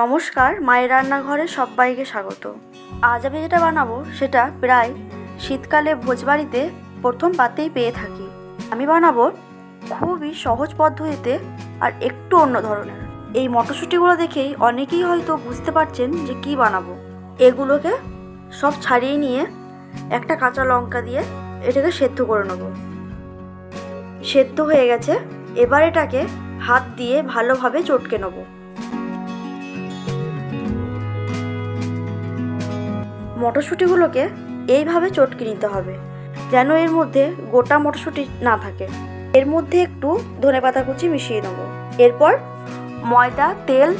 নমস্কার, মায়ের রান্নাঘরে সবাইকে স্বাগত। আজ আমি যেটা বানাবো সেটা প্রায় শীতকালে ভোজবাড়িতে প্রথম পাতেই পেয়ে থাকি। আমি বানাবো খুবই সহজ পদ্ধতিতে আর একটু অন্য ধরনের। এই মটরশুঁটিগুলো দেখেই অনেকেই হয়তো বুঝতে পারছেন যে কি বানাবো। এগুলোকে সব ছাড়িয়ে নিয়ে একটা কাঁচা লঙ্কা দিয়ে এটাকে সেদ্ধ করে নেব। সেদ্ধ হয়ে গেছে। এবার এটাকে হাত দিয়ে ভালোভাবে চটকে নেব। মটরশুঁটিগুলোকে এইভাবে চটকে নিতে হবে, যেন এর মধ্যে গোটা মটরশুঁটি না থাকে। এর মধ্যে একটু ধনেপাতা কুচি মিশিয়ে নেব এরপর ময়দা, তেল,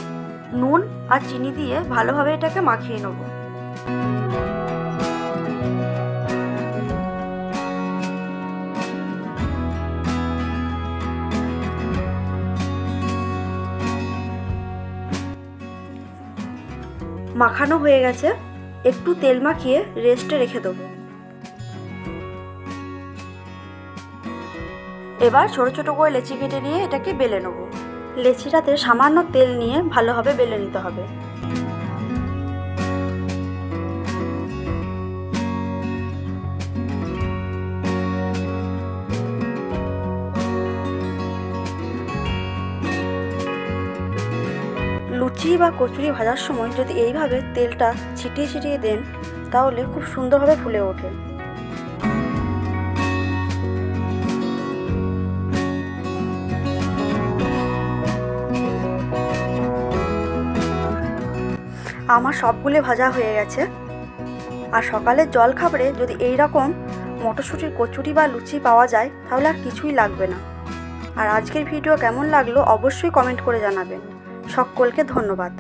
নুন আর চিনি দিয়ে ভালোভাবে এটাকে মাখিয়ে নেব। মাখানো হয়ে গেছে। একটু তেল মাখিয়ে রেস্টে রেখে দেবো। এবার ছোট ছোট করে লেচি কেটে নিয়ে এটাকে বেলে নেব। লেচিটাতে সামান্য তেল নিয়ে ভালোভাবে বেলে নিতে হবে। লুচি বা কচুরি ভাজার সময় যদি এইভাবে তেলটা ছিটিয়ে ছিটিয়ে দেন, তাহলে খুব সুন্দরভাবে ফুলে ওঠে। আমার সবগুলো ভাজা হয়ে গেছে। আর সকালের জল খাবারে যদি এই রকম মটরশুঁটির কচুরি বা লুচি পাওয়া যায়, তাহলে আর কিছুই লাগবে না। আর আজকের ভিডিও কেমন লাগল অবশ্যই কমেন্ট করে জানাবেন। সকলকে ধন্যবাদ।